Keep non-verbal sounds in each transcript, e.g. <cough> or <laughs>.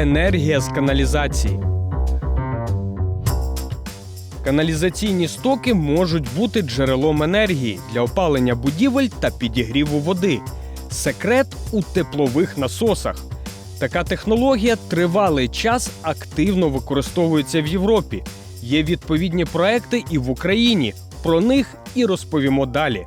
енергія з каналізації. Каналізаційні стоки можуть бути джерелом енергії для опалення будівель та підігріву води. Секрет у теплових насосах. Така технологія тривалий час активно використовується в Європі. Є відповідні проекти і в Україні. Про них і розповімо далі.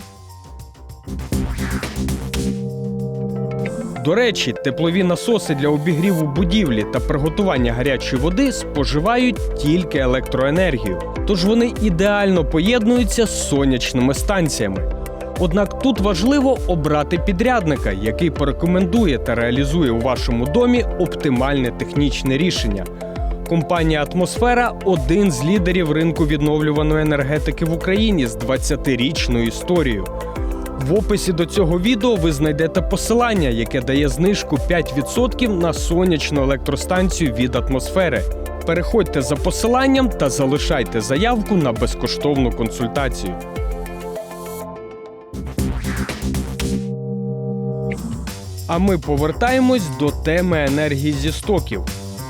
До речі, теплові насоси для обігріву будівлі та приготування гарячої води споживають тільки електроенергію, тож вони ідеально поєднуються з сонячними станціями. Однак тут важливо обрати підрядника, який порекомендує та реалізує у вашому домі оптимальне технічне рішення. Компанія Атмосфера один з лідерів ринку відновлюваної енергетики в Україні з 20-річною історією. В описі до цього відео ви знайдете посилання, яке дає знижку 5% на сонячну електростанцію від атмосфери. Переходьте за посиланням та залишайте заявку на безкоштовну консультацію. А ми повертаємось до теми енергії зі стоків.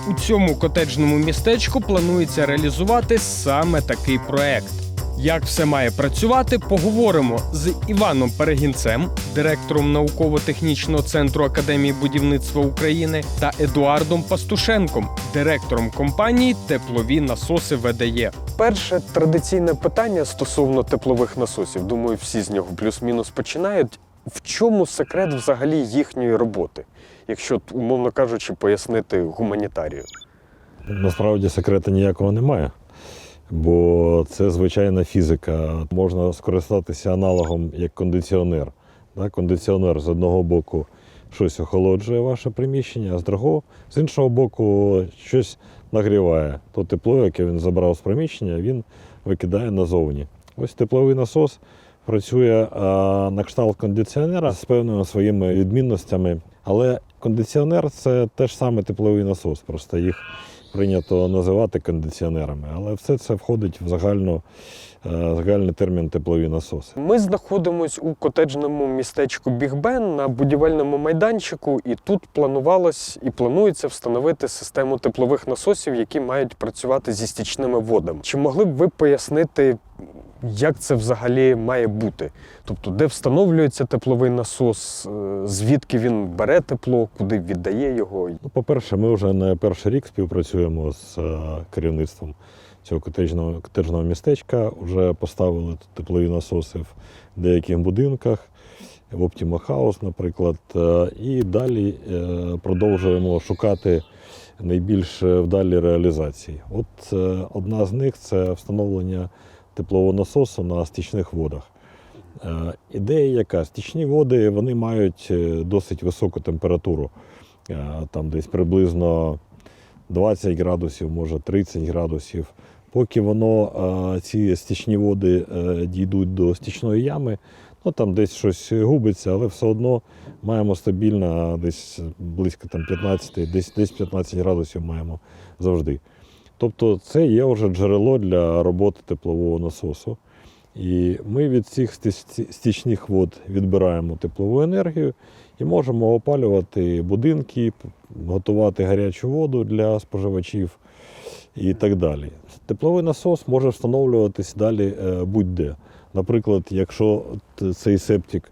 У цьому котеджному містечку планується реалізувати саме такий проект. Як все має працювати, поговоримо з Іваном Перегінцем, директором науково-технічного центру Академії будівництва України, та Едуардом Пастушенком, директором компанії Теплові насоси ВДЄ. Перше традиційне питання стосовно теплових насосів. Думаю, всі з нього плюс-мінус починають. В чому секрет взагалі їхньої роботи, якщо умовно кажучи, пояснити гуманітарію? Насправді секрету ніякого немає, бо це звичайна фізика. Можна скористатися аналогом як кондиціонер. Кондиціонер з одного боку щось охолоджує ваше приміщення, а з другого, з іншого боку, щось нагріває. То тепло, яке він забрав з приміщення, він викидає назовні. Ось тепловий насос працює а, на кшталт кондиціонера з певними своїми відмінностями. Але кондиціонер це теж саме тепловий насос, просто їх прийнято називати кондиціонерами. Але все це входить в загальну, е, загальний термін теплові насоси. Ми знаходимося у котеджному містечку Бігбен на будівельному майданчику, і тут планувалось і планується встановити систему теплових насосів, які мають працювати зі стічними водами. Чи могли б ви пояснити, як це взагалі має бути? Тобто, де встановлюється тепловий насос, е, звідки він бере тепло, куди віддає його? Ну, по-перше, ми вже не перший рік співпрацюємо з е, керівництвом цього котеджного, котеджного містечка. Вже поставили теплові насоси в деяких будинках, в Optima House, наприклад. Е, І далі продовжуємо шукати найбільш вдалі реалізації. От одна з них це встановлення теплового насосу на стічних водах. Е, Ідея яка? Стічні води вони мають е, досить високу температуру, Е, там десь приблизно 20 градусів, може 30 градусів. Поки воно, ці стічні води дійдуть до стічної ями, ну там десь щось губиться, але все одно маємо стабільно десь близько там, 15, десь, десь 15 градусів маємо завжди. Тобто це є вже джерело для роботи теплового насосу. І ми від цих стічних вод відбираємо теплову енергію і можемо опалювати будинки, готувати гарячу воду для споживачів і так далі. Тепловий насос може встановлюватись далі е, будь-де. Наприклад, якщо цей септик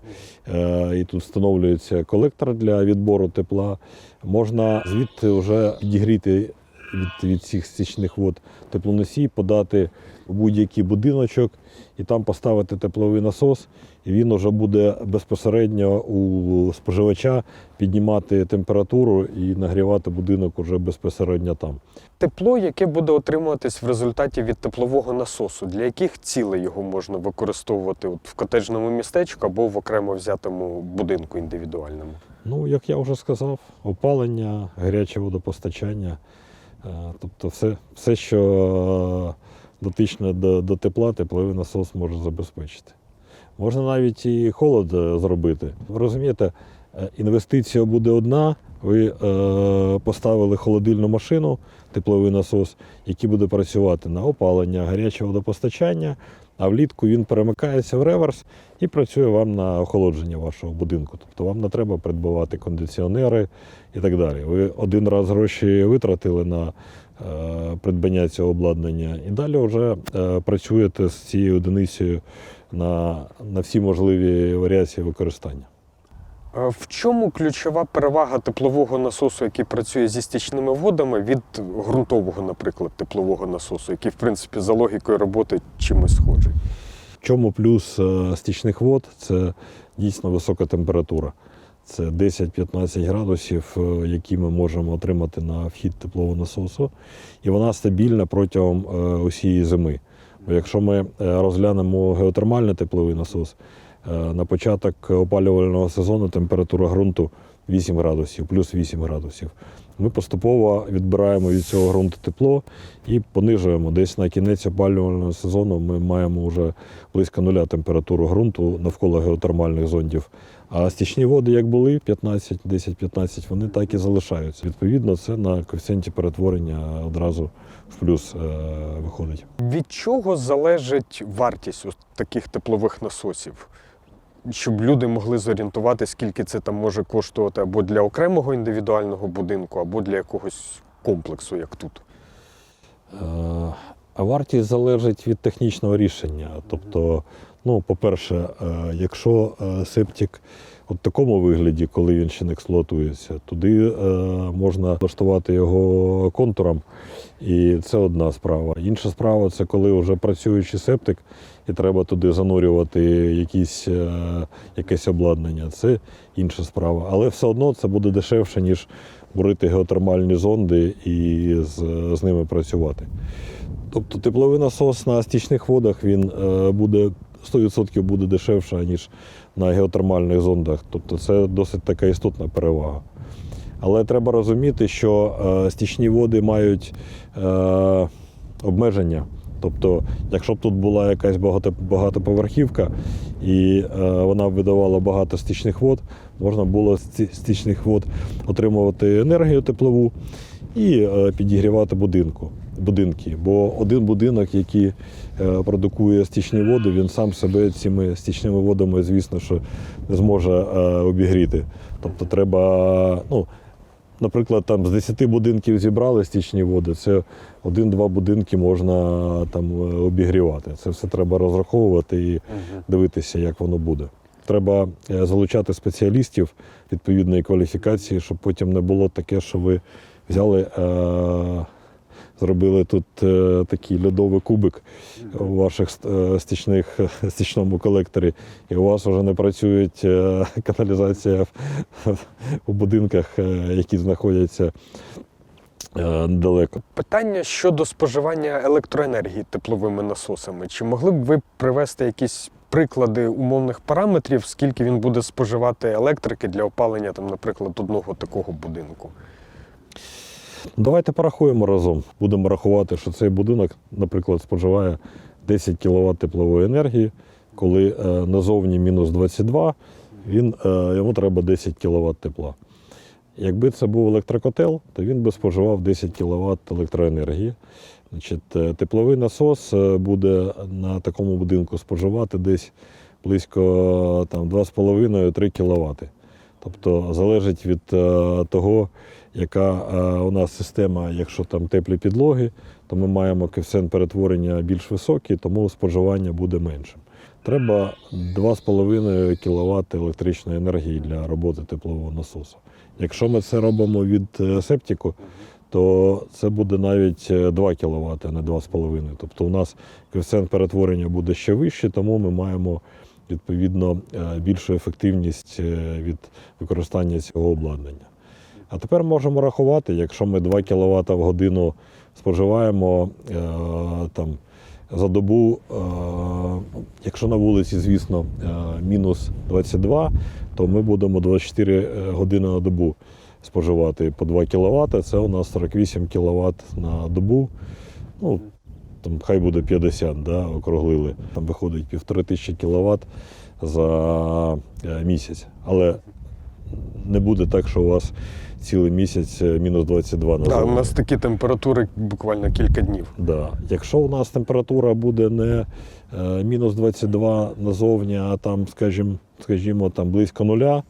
е, і тут встановлюється колектор для відбору тепла, можна звідти вже підігріти від, від цих стічних вод теплоносій, подати в будь-який будиночок і там поставити тепловий насос, і він вже буде безпосередньо у споживача піднімати температуру і нагрівати будинок уже безпосередньо там. Тепло, яке буде отримуватись в результаті від теплового насосу, для яких цілей його можна використовувати от в котеджному містечку або в окремо взятому будинку індивідуальному? Ну, як я вже сказав, опалення, гаряче водопостачання, тобто все, все що е, дотичне до, до тепла, тепловий насос може забезпечити. Можна навіть і холод е, зробити. Ви розумієте, е, інвестиція буде одна. Ви е, поставили холодильну машину, тепловий насос, який буде працювати на опалення, гаряче водопостачання, А влітку він перемикається в реверс і працює вам на охолодження вашого будинку. Тобто вам не треба придбавати кондиціонери і так далі. Ви один раз гроші витратили на е, придбання цього обладнання, і далі вже е, працюєте з цією одиницею на, на всі можливі варіації використання. Е, В чому ключова перевага теплового насосу, який працює зі стічними водами, від ґрунтового, наприклад, теплового насосу, який, в принципі, за логікою роботи чимось схожий? В чому плюс е, стічних вод? Це дійсно висока температура. Це 10-15 градусів, е, які ми можемо отримати на вхід теплового насосу. І вона стабільна протягом усієї зими. Бо якщо ми розглянемо геотермальний тепловий насос, на початок опалювального сезону температура ґрунту 8 градусів, плюс 8 градусів. Ми поступово відбираємо від цього ґрунту тепло і понижуємо. Десь на кінець опалювального сезону ми маємо вже близько нуля температуру ґрунту навколо геотермальних зондів. А стічні води, як були 15, 10-15, вони так і залишаються. Відповідно, це на коефіцієнті перетворення одразу в плюс е, виходить. Від чого залежить вартість ось таких теплових насосів? Щоб люди могли зорієнтувати, скільки це там може коштувати або для окремого індивідуального будинку, або для якогось комплексу, як тут. Е, А вартість залежить від технічного рішення. Тобто, ну, по-перше, е, якщо е, септик у такому вигляді, коли він ще не експлуатується, туди е, можна влаштувати його контуром, і це одна справа. Інша справа це коли вже працюючий септик, і треба туди занурювати якісь, якесь обладнання. Це інша справа. Але все одно це буде дешевше, ніж бурити геотермальні зонди і з, з ними працювати. Тобто тепловий насос на стічних водах він буде 100% буде дешевше, ніж на геотермальних зондах. Тобто це досить така істотна перевага. Але треба розуміти, що е, стічні води мають е, обмеження. Тобто, якщо б тут була якась багато, багатоповерхівка і е, вона б видавала багато стічних вод, можна було з стічних вод отримувати енергію теплову і підігрівати будинку, будинки. Бо один будинок, який е, продукує стічні води, він сам себе цими стічними водами, звісно, що не зможе е, обігріти. Тобто треба, ну, наприклад, там з 10 будинків зібрали стічні води, це один-два будинки можна там е, обігрівати. Це все треба розраховувати і дивитися, як воно буде. Треба залучати спеціалістів відповідної кваліфікації, щоб потім не було таке, що ви взяли, зробили тут е, такий льодовий кубик у ваших е, стічних, стічному колекторі, і у вас вже не працює е, каналізація в- у будинках, е, які знаходяться е, далеко. Питання щодо споживання електроенергії тепловими насосами. Чи могли б ви привести якісь приклади умовних параметрів, скільки він буде споживати електрики для опалення, там, наприклад, одного такого будинку? Давайте порахуємо разом. Будемо рахувати, що цей будинок, наприклад, споживає 10 кВт теплової енергії. Коли е, назовні мінус 22, він, е, йому треба 10 кВт тепла. Якби це був електрокотел, то він би споживав 10 кВт електроенергії. Значить, е, тепловий насос буде на такому будинку споживати десь близько е, там, 2,5-3 кВт. Тобто залежить від е, того, яка е, у нас система, якщо там теплі підлоги, то ми маємо коефіцієнт перетворення більш високий, тому споживання буде меншим. Треба 2,5 кВт електричної енергії для роботи теплового насосу. Якщо ми це робимо від е, септику, то це буде навіть е, 2 кВт, а не 2,5. Тобто у нас коефіцієнт перетворення буде ще вищий, тому ми маємо відповідно е, більшу ефективність е, від використання цього обладнання. А тепер можемо рахувати, якщо ми 2 кВт в годину споживаємо е, там, за добу, якщо на вулиці, звісно, мінус 22, то ми будемо 24 години на добу споживати по 2 кВт. Це у нас 48 кВт на добу. Ну, там хай буде 50, да, округлили. Там виходить півтори тисячі кВт за е, місяць. Але не буде так, що у вас цілий місяць е, мінус 22 на Да, у нас такі температури буквально кілька днів. Да. Якщо у нас температура буде не е, мінус 22 назовні, а там, скажімо, скажімо, там близько нуля,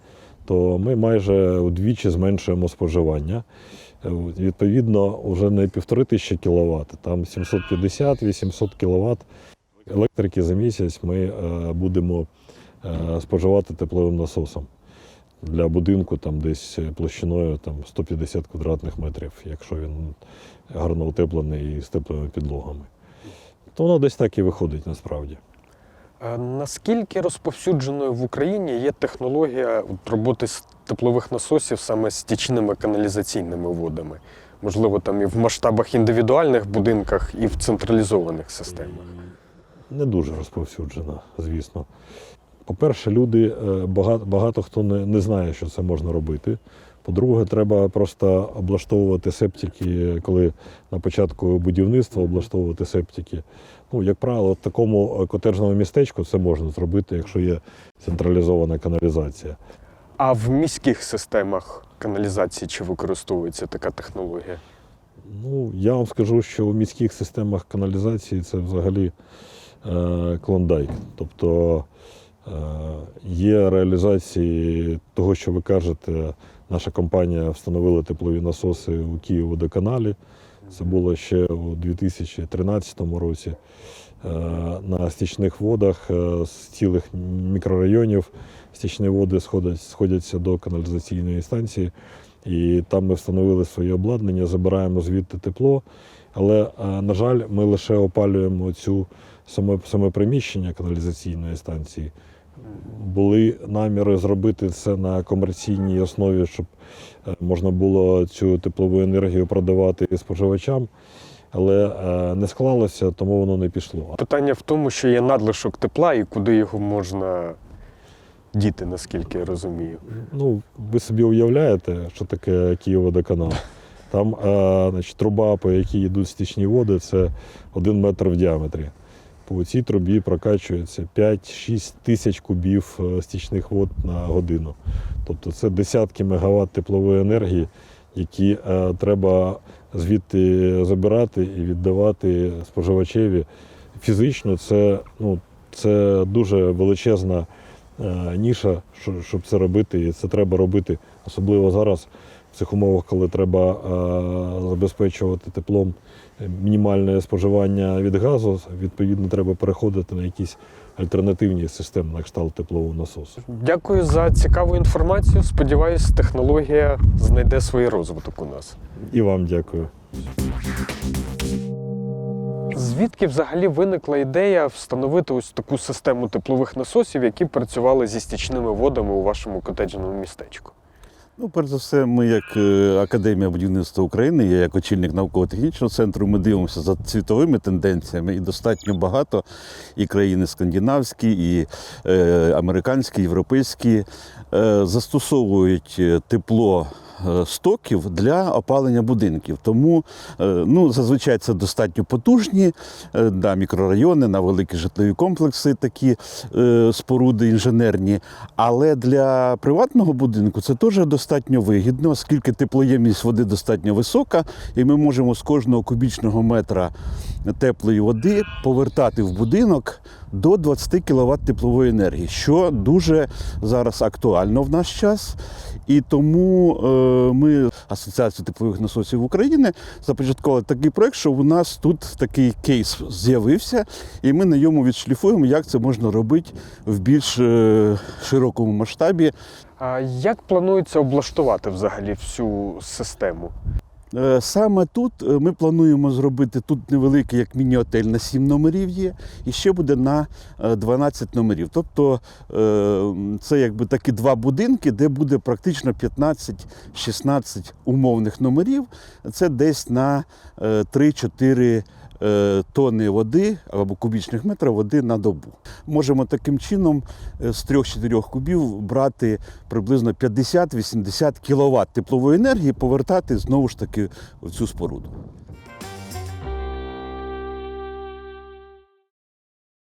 то ми майже удвічі зменшуємо споживання. Е, Відповідно, вже не півтори тисячі кіловат, там 750-800 кіловат електрики за місяць ми е, будемо е, споживати тепловим насосом. Для будинку там десь площиною там, 150 квадратних метрів, якщо він гарно утеплений і з теплими підлогами. То воно десь так і виходить насправді. Наскільки розповсюдженою в Україні є технологія роботи з теплових насосів саме з стічними каналізаційними водами? Можливо, там і в масштабах індивідуальних будинках, і в централізованих системах. Не дуже розповсюджена, звісно. По-перше, люди е, багато, багато хто не, не знає, що це можна робити. По-друге, треба просто облаштовувати септики, коли на початку будівництва облаштовувати септики. Ну, як правило, в такому е, котеджному містечку це можна зробити, якщо є централізована каналізація. А в міських системах каналізації чи використовується така технологія? Ну, я вам скажу, що у міських системах каналізації це взагалі е, клондайк. Тобто е, є реалізації того, що ви кажете. Наша компанія встановила теплові насоси у Києводоканалі. Це було ще у 2013 році. Е, На стічних водах е, з цілих мікрорайонів стічні води сходять, сходяться до каналізаційної станції. І там ми встановили своє обладнання, забираємо звідти тепло. Але, е, на жаль, ми лише опалюємо цю саме, саме приміщення каналізаційної станції. Були наміри зробити це на комерційній основі, щоб можна було цю теплову енергію продавати споживачам, але е, не склалося, тому воно не пішло. Питання в тому, що є надлишок тепла і куди його можна діти, наскільки я розумію. Ну, ви собі уявляєте, що таке Києводоканал. <laughs> Там е, значить, труба, по якій йдуть стічні води, це один метр в діаметрі. По цій трубі прокачується 5-6 тисяч кубів е, стічних вод на годину. Тобто це десятки мегаватт теплової енергії, які е, треба звідти забирати і віддавати споживачеві. Фізично це, ну, це дуже величезна е, ніша, що- щоб це робити. І це треба робити, особливо зараз, в цих умовах, коли треба е, забезпечувати теплом мінімальне споживання від газу, відповідно, треба переходити на якісь альтернативні системи на кшталт теплового насосу. Дякую за цікаву інформацію. Сподіваюсь, технологія знайде свій розвиток у нас. І вам дякую. Звідки взагалі виникла ідея встановити ось таку систему теплових насосів, які працювали зі стічними водами у вашому котеджному містечку? Ну, перш за все, ми, як е, Академія будівництва України, я як очільник науково-технічного центру, ми дивимося за світовими тенденціями, і достатньо багато і країни скандинавські, і е, американські, європейські е, застосовують е, тепло. Е, Стоків для опалення будинків. Тому е, ну, зазвичай це достатньо потужні е, да, мікрорайони, на великі житлові комплекси, такі споруди інженерні. Але для приватного будинку це теж достатньо вигідно, оскільки теплоємність води достатньо висока, і ми можемо з кожного кубічного метра теплої води повертати в будинок до 20 кВт теплової енергії, що дуже зараз актуально в наш час. І тому е, ми, Асоціація теплових насосів України, започаткували такий проект, що у нас тут такий кейс з'явився, і ми на ньому відшліфуємо, як це можна робити в більш е, широкому масштабі. А як планується облаштувати взагалі всю систему? Е, Саме тут е, ми плануємо зробити тут невеликий, як міні-отель на 7 номерів є, і ще буде на е, 12 номерів. Тобто е, це якби такі два будинки, де буде практично 15-16 умовних номерів. Це десь на е, 3-4 е, тонни води або кубічних метрів води на добу. Можемо таким чином е, з 3-4 кубів брати приблизно 50-80 кВт теплової енергії, повертати знову ж таки в цю споруду.